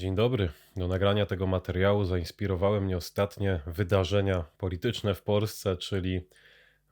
Dzień dobry. Do nagrania tego materiału zainspirowały mnie ostatnie wydarzenia polityczne w Polsce, czyli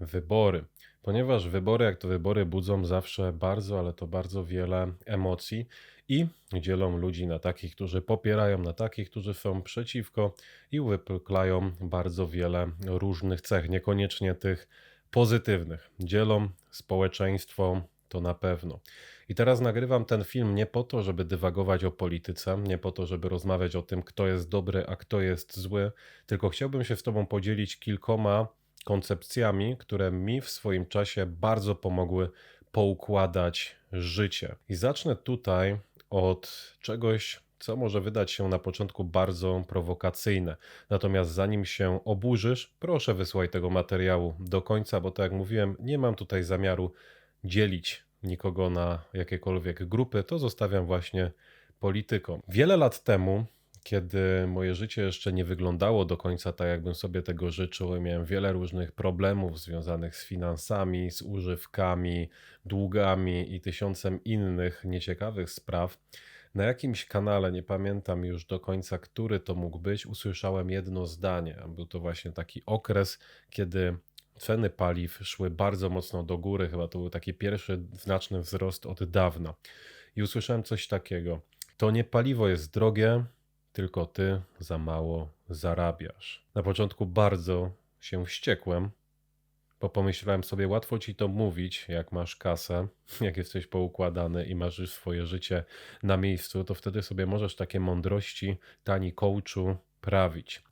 wybory. Ponieważ wybory, jak to wybory, budzą zawsze bardzo, ale to bardzo wiele emocji i dzielą ludzi na takich, którzy popierają, na takich, którzy są przeciwko i uwypuklają bardzo wiele różnych cech, niekoniecznie tych pozytywnych. Dzielą społeczeństwo, to na pewno. I teraz nagrywam ten film nie po to, żeby dywagować o polityce, nie po to, żeby rozmawiać o tym, kto jest dobry, a kto jest zły, tylko chciałbym się z Tobą podzielić kilkoma koncepcjami, które mi w swoim czasie bardzo pomogły poukładać życie. I zacznę tutaj od czegoś, co może wydać się na początku bardzo prowokacyjne. Natomiast zanim się oburzysz, proszę wysłaj tego materiału do końca, bo tak jak mówiłem, nie mam tutaj zamiaru dzielić nikogo na jakiekolwiek grupy, to zostawiam właśnie politykom. Wiele lat temu, kiedy moje życie jeszcze nie wyglądało do końca tak, jakbym sobie tego życzył, miałem wiele różnych problemów związanych z finansami, z używkami, długami i tysiącem innych nieciekawych spraw. Na jakimś kanale, nie pamiętam już do końca, który to mógł być, usłyszałem jedno zdanie. Był to właśnie taki okres, kiedy ceny paliw szły bardzo mocno do góry. Chyba to był taki pierwszy znaczny wzrost od dawna. I usłyszałem coś takiego. To nie paliwo jest drogie, tylko ty za mało zarabiasz. Na początku bardzo się wściekłem, bo pomyślałem sobie, łatwo ci to mówić, jak masz kasę, jak jesteś poukładany i masz swoje życie na miejscu, to wtedy sobie możesz takie mądrości, tani coachu,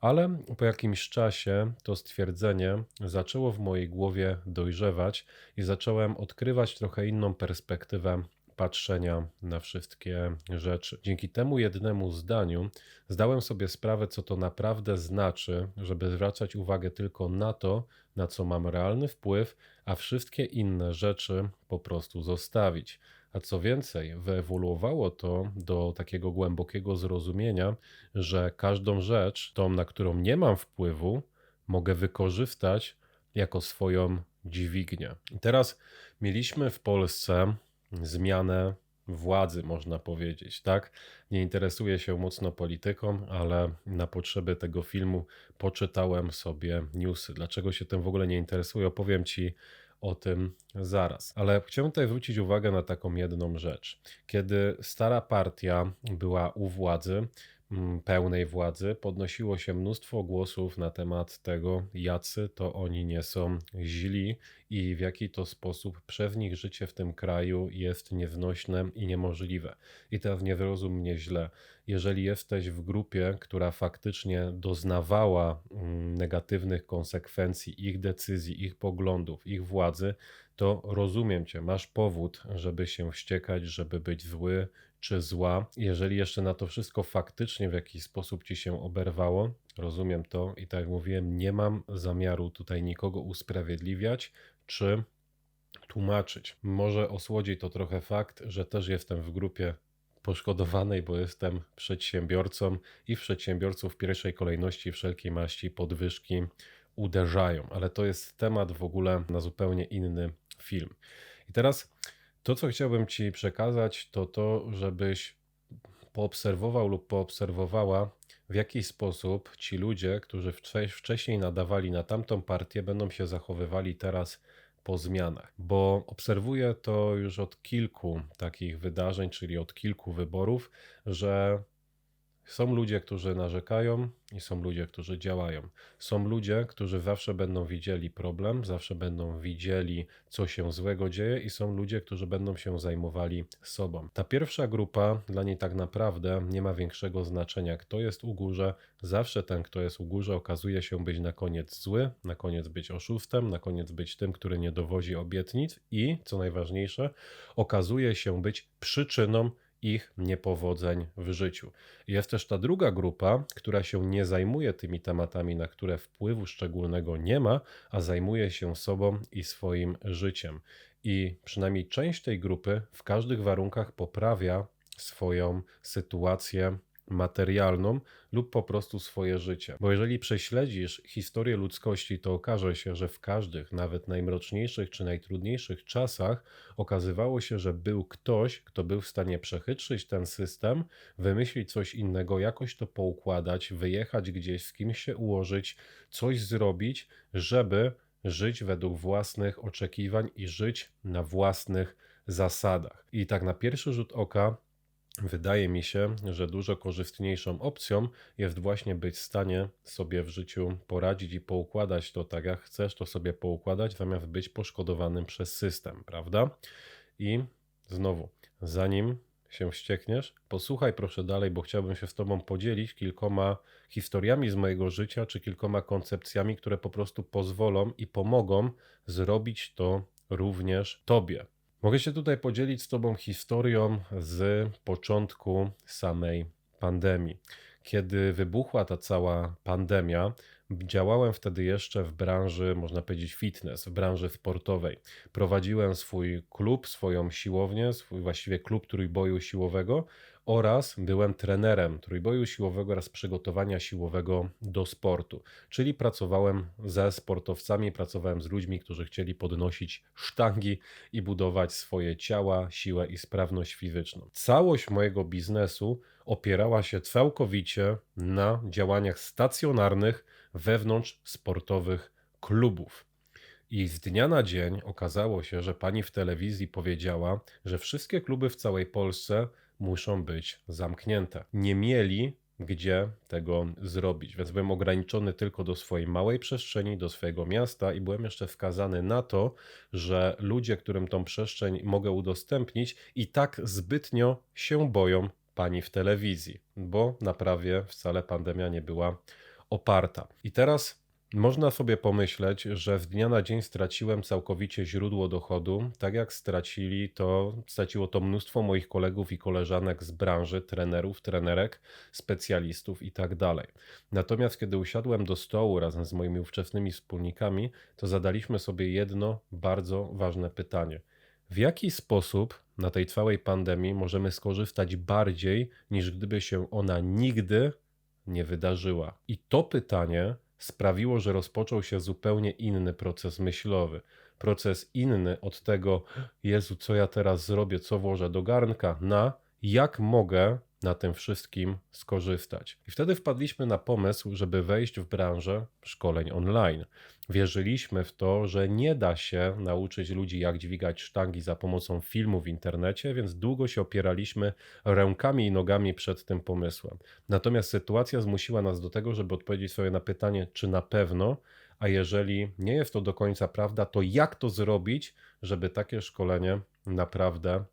Ale po jakimś czasie to stwierdzenie zaczęło w mojej głowie dojrzewać i zacząłem odkrywać trochę inną perspektywę patrzenia na wszystkie rzeczy. Dzięki temu jednemu zdaniu zdałem sobie sprawę, co to naprawdę znaczy, żeby zwracać uwagę tylko na to, na co mam realny wpływ, a wszystkie inne rzeczy po prostu zostawić. A co więcej, wyewoluowało to do takiego głębokiego zrozumienia, że każdą rzecz, tą, na którą nie mam wpływu, mogę wykorzystać jako swoją dźwignię. I teraz mieliśmy w Polsce zmianę władzy, można powiedzieć, tak? Nie interesuję się mocno polityką, ale na potrzeby tego filmu poczytałem sobie newsy. Dlaczego się tym w ogóle nie interesuję, opowiem Ci o tym zaraz. Ale chciałbym tutaj zwrócić uwagę na taką jedną rzecz. Kiedy stara partia była u władzy, pełnej władzy, podnosiło się mnóstwo głosów na temat tego, jacy to oni nie są źli i w jaki to sposób przez nich życie w tym kraju jest nieznośne i niemożliwe. I teraz nie wyrozum mnie źle. Jeżeli jesteś w grupie, która faktycznie doznawała mm, negatywnych konsekwencji ich decyzji, ich poglądów, ich władzy, to rozumiem cię, masz powód, żeby się wściekać, żeby być zły czy zła. Jeżeli jeszcze na to wszystko faktycznie w jakiś sposób ci się oberwało, rozumiem to i tak jak mówiłem, nie mam zamiaru tutaj nikogo usprawiedliwiać czy tłumaczyć. Może osłodzi to trochę fakt, że też jestem w grupie poszkodowanej, bo jestem przedsiębiorcą i w przedsiębiorców w pierwszej kolejności wszelkiej maści podwyżki uderzają, ale to jest temat w ogóle na zupełnie inny film. I teraz to, co chciałbym Ci przekazać, to to, żebyś poobserwował lub poobserwowała, w jaki sposób ci ludzie, którzy wcześniej nadawali na tamtą partię, będą się zachowywali teraz po zmianach. Bo obserwuję to już od kilku takich wydarzeń, czyli od kilku wyborów, że są ludzie, którzy narzekają i są ludzie, którzy działają. Są ludzie, którzy zawsze będą widzieli problem, zawsze będą widzieli, co się złego dzieje, i są ludzie, którzy będą się zajmowali sobą. Ta pierwsza grupa dla niej tak naprawdę nie ma większego znaczenia, kto jest u górze. Zawsze ten, kto jest u górze, okazuje się być na koniec zły, na koniec być oszustem, na koniec być tym, który nie dowozi obietnic i, co najważniejsze, okazuje się być przyczyną ich niepowodzeń w życiu. Jest też ta druga grupa, która się nie zajmuje tymi tematami, na które wpływu szczególnego nie ma, a zajmuje się sobą i swoim życiem. I przynajmniej część tej grupy w każdych warunkach poprawia swoją sytuację materialną lub po prostu swoje życie. Bo jeżeli prześledzisz historię ludzkości, to okaże się, że w każdych, nawet najmroczniejszych czy najtrudniejszych czasach okazywało się, że był ktoś, kto był w stanie przechytrzyć ten system, wymyślić coś innego, jakoś to poukładać, wyjechać gdzieś, z kimś się ułożyć, coś zrobić, żeby żyć według własnych oczekiwań i żyć na własnych zasadach. I tak na pierwszy rzut oka wydaje mi się, że dużo korzystniejszą opcją jest właśnie być w stanie sobie w życiu poradzić i poukładać to tak, jak chcesz to sobie poukładać, zamiast być poszkodowanym przez system, prawda? I znowu, zanim się wściekniesz, posłuchaj proszę dalej, bo chciałbym się z Tobą podzielić kilkoma historiami z mojego życia, czy kilkoma koncepcjami, które po prostu pozwolą i pomogą zrobić to również Tobie. Mogę się tutaj podzielić z Tobą historią z początku samej pandemii. Kiedy wybuchła ta cała pandemia, Działałem wtedy jeszcze w branży, można powiedzieć, fitness, w branży sportowej. Prowadziłem swój klub, swoją siłownię, swój właściwie klub trójboju siłowego oraz byłem trenerem trójboju siłowego oraz przygotowania siłowego do sportu. Czyli pracowałem ze sportowcami, pracowałem z ludźmi, którzy chcieli podnosić sztangi i budować swoje ciała, siłę i sprawność fizyczną. Całość mojego biznesu opierała się całkowicie na działaniach stacjonarnych wewnątrz sportowych klubów. I z dnia na dzień okazało się, że pani w telewizji powiedziała, że wszystkie kluby w całej Polsce muszą być zamknięte. Nie mieli gdzie tego zrobić, więc byłem ograniczony tylko do swojej małej przestrzeni, do swojego miasta i byłem jeszcze wskazany na to, że ludzie, którym tą przestrzeń mogę udostępnić, i tak zbytnio się boją pani w telewizji, bo na prawie wcale pandemia nie była oparta. I teraz można sobie pomyśleć, że z dnia na dzień straciłem całkowicie źródło dochodu, tak jak stracili to, straciło to mnóstwo moich kolegów i koleżanek z branży, trenerów, trenerek, specjalistów i tak. Natomiast kiedy usiadłem do stołu razem z moimi ówczesnymi wspólnikami, to zadaliśmy sobie jedno bardzo ważne pytanie. W jaki sposób na tej całej pandemii możemy skorzystać bardziej, niż gdyby się ona nigdy nie wydarzyła. I to pytanie sprawiło, że rozpoczął się zupełnie inny proces myślowy. Proces inny od tego, Jezu, co ja teraz zrobię, co włożę do garnka, na jak mogę na tym wszystkim skorzystać. I wtedy wpadliśmy na pomysł, żeby wejść w branżę szkoleń online. Wierzyliśmy w to, że nie da się nauczyć ludzi, jak dźwigać sztangi za pomocą filmu w internecie, więc długo się opieraliśmy rękami i nogami przed tym pomysłem. Natomiast sytuacja zmusiła nas do tego, żeby odpowiedzieć sobie na pytanie, czy na pewno, a jeżeli nie jest to do końca prawda, to jak to zrobić, żeby takie szkolenie naprawdę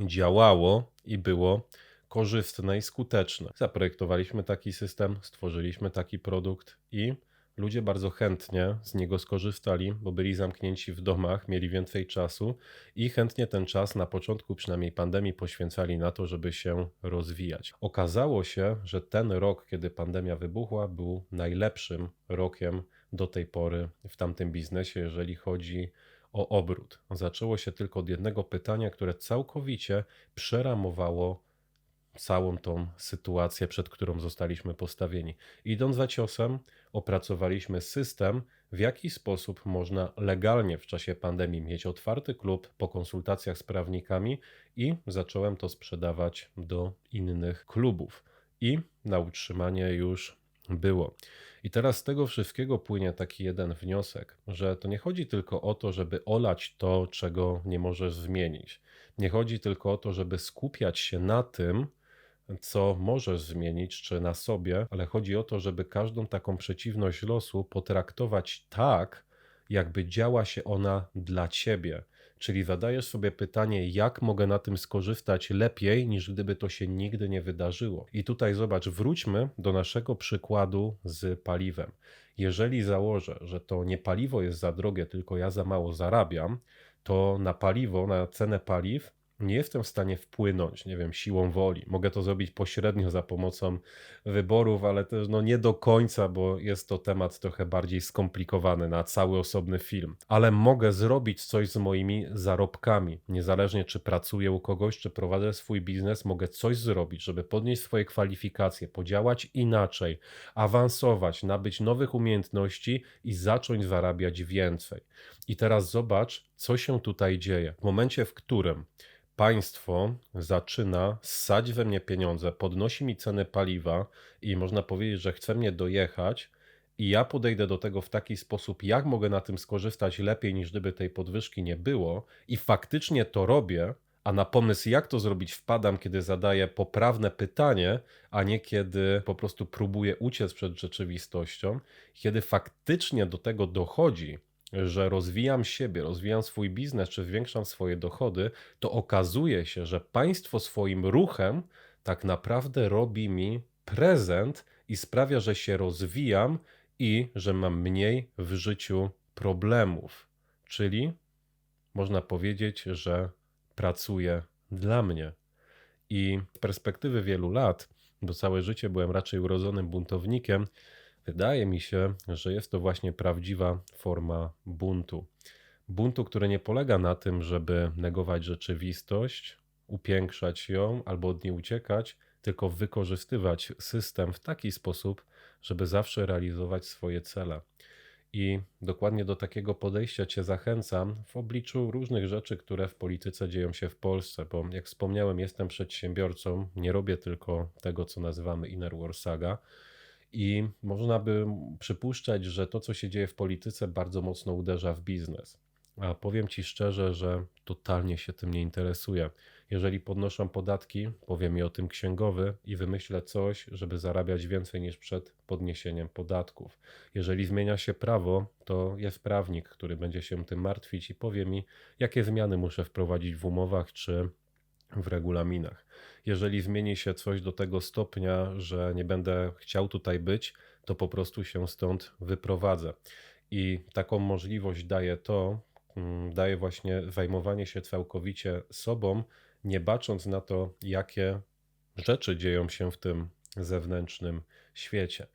działało i było korzystne i skuteczne. Zaprojektowaliśmy taki system, stworzyliśmy taki produkt i ludzie bardzo chętnie z niego skorzystali, bo byli zamknięci w domach, mieli więcej czasu i chętnie ten czas na początku przynajmniej pandemii poświęcali na to, żeby się rozwijać. Okazało się, że ten rok, kiedy pandemia wybuchła, był najlepszym rokiem do tej pory w tamtym biznesie, jeżeli chodzi o obrót. Zaczęło się tylko od jednego pytania, które całkowicie przeramowało całą tą sytuację, przed którą zostaliśmy postawieni. Idąc za ciosem, opracowaliśmy system, w jaki sposób można legalnie w czasie pandemii mieć otwarty klub po konsultacjach z prawnikami i zacząłem to sprzedawać do innych klubów. I na utrzymanie już było. I teraz z tego wszystkiego płynie taki jeden wniosek, że to nie chodzi tylko o to, żeby olać to, czego nie możesz zmienić. Nie chodzi tylko o to, żeby skupiać się na tym, co możesz zmienić, czy na sobie, ale chodzi o to, żeby każdą taką przeciwność losu potraktować tak, jakby działa się ona dla ciebie. Czyli zadajesz sobie pytanie, jak mogę na tym skorzystać lepiej, niż gdyby to się nigdy nie wydarzyło. I tutaj zobacz, wróćmy do naszego przykładu z paliwem. Jeżeli założę, że to nie paliwo jest za drogie, tylko ja za mało zarabiam, to na paliwo, na cenę paliw nie jestem w stanie wpłynąć, nie wiem, siłą woli. Mogę to zrobić pośrednio za pomocą wyborów, ale też no nie do końca, bo jest to temat trochę bardziej skomplikowany na cały osobny film. Ale mogę zrobić coś z moimi zarobkami. Niezależnie czy pracuję u kogoś, czy prowadzę swój biznes, mogę coś zrobić, żeby podnieść swoje kwalifikacje, podziałać inaczej, awansować, nabyć nowych umiejętności i zacząć zarabiać więcej. I teraz zobacz, co się tutaj dzieje. W momencie, w którym państwo zaczyna ssać we mnie pieniądze, podnosi mi ceny paliwa i można powiedzieć, że chce mnie dojechać, i ja podejdę do tego w taki sposób, jak mogę na tym skorzystać lepiej niż gdyby tej podwyżki nie było, i faktycznie to robię, a na pomysł, jak to zrobić, wpadam, kiedy zadaję poprawne pytanie, a nie kiedy po prostu próbuję uciec przed rzeczywistością. Kiedy faktycznie do tego dochodzi, że rozwijam siebie, rozwijam swój biznes, czy zwiększam swoje dochody, to okazuje się, że państwo swoim ruchem tak naprawdę robi mi prezent i sprawia, że się rozwijam i że mam mniej w życiu problemów. Czyli można powiedzieć, że pracuje dla mnie. I z perspektywy wielu lat, bo całe życie byłem raczej urodzonym buntownikiem, wydaje mi się, że jest to właśnie prawdziwa forma buntu. Buntu, który nie polega na tym, żeby negować rzeczywistość, upiększać ją albo od niej uciekać, tylko wykorzystywać system w taki sposób, żeby zawsze realizować swoje cele. I dokładnie do takiego podejścia Cię zachęcam w obliczu różnych rzeczy, które w polityce dzieją się w Polsce, bo jak wspomniałem, jestem przedsiębiorcą, nie robię tylko tego, co nazywamy Inner War Saga. I można by przypuszczać, że to, co się dzieje w polityce, bardzo mocno uderza w biznes. A powiem Ci szczerze, że totalnie się tym nie interesuję. Jeżeli podnoszą podatki, powie mi o tym księgowy i wymyślę coś, żeby zarabiać więcej niż przed podniesieniem podatków. Jeżeli zmienia się prawo, to jest prawnik, który będzie się tym martwić i powie mi, jakie zmiany muszę wprowadzić w umowach czy w regulaminach. Jeżeli zmieni się coś do tego stopnia, że nie będę chciał tutaj być, to po prostu się stąd wyprowadzę. I taką możliwość daje to, mm, daje właśnie zajmowanie się całkowicie sobą, nie bacząc na to, jakie rzeczy dzieją się w tym zewnętrznym świecie.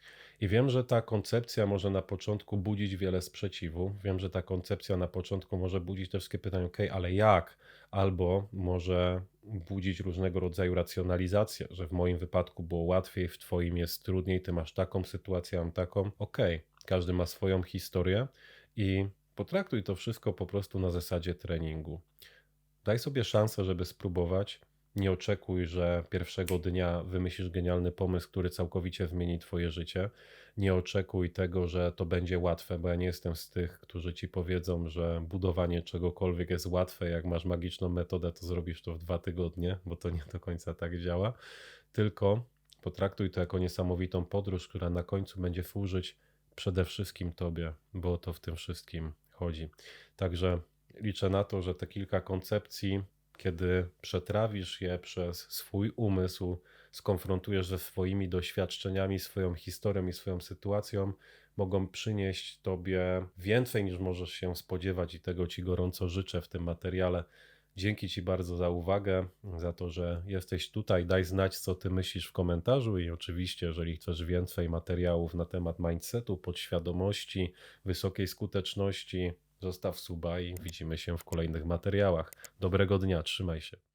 I wiem, że ta koncepcja może na początku budzić wiele sprzeciwu. Wiem, że ta koncepcja na początku może budzić te wszystkie pytania, ok, ale jak? Albo może budzić różnego rodzaju racjonalizację, że w moim wypadku było łatwiej, w Twoim jest trudniej, Ty masz taką sytuację, mam taką. Ok, każdy ma swoją historię i potraktuj to wszystko po prostu na zasadzie treningu. Daj sobie szansę, żeby spróbować. Nie oczekuj, że pierwszego dnia wymyślisz genialny pomysł, który całkowicie zmieni Twoje życie. Nie oczekuj tego, że to będzie łatwe, bo ja nie jestem z tych, którzy ci powiedzą, że budowanie czegokolwiek jest łatwe. Jak masz magiczną metodę, to zrobisz to w dwa tygodnie, bo to nie do końca tak działa. Tylko potraktuj to jako niesamowitą podróż, która na końcu będzie służyć przede wszystkim Tobie, bo to w tym wszystkim chodzi. Także liczę na to, że te kilka koncepcji, kiedy przetrawisz je przez swój umysł, skonfrontujesz ze swoimi doświadczeniami, swoją historią i swoją sytuacją, mogą przynieść Tobie więcej niż możesz się spodziewać, i tego Ci gorąco życzę w tym materiale. Dzięki Ci bardzo za uwagę, za to, że jesteś tutaj. Daj znać, co Ty myślisz w komentarzu, i oczywiście, jeżeli chcesz więcej materiałów na temat mindsetu, podświadomości, wysokiej skuteczności, Zostaw suba i widzimy się w kolejnych materiałach. Dobrego dnia, trzymaj się.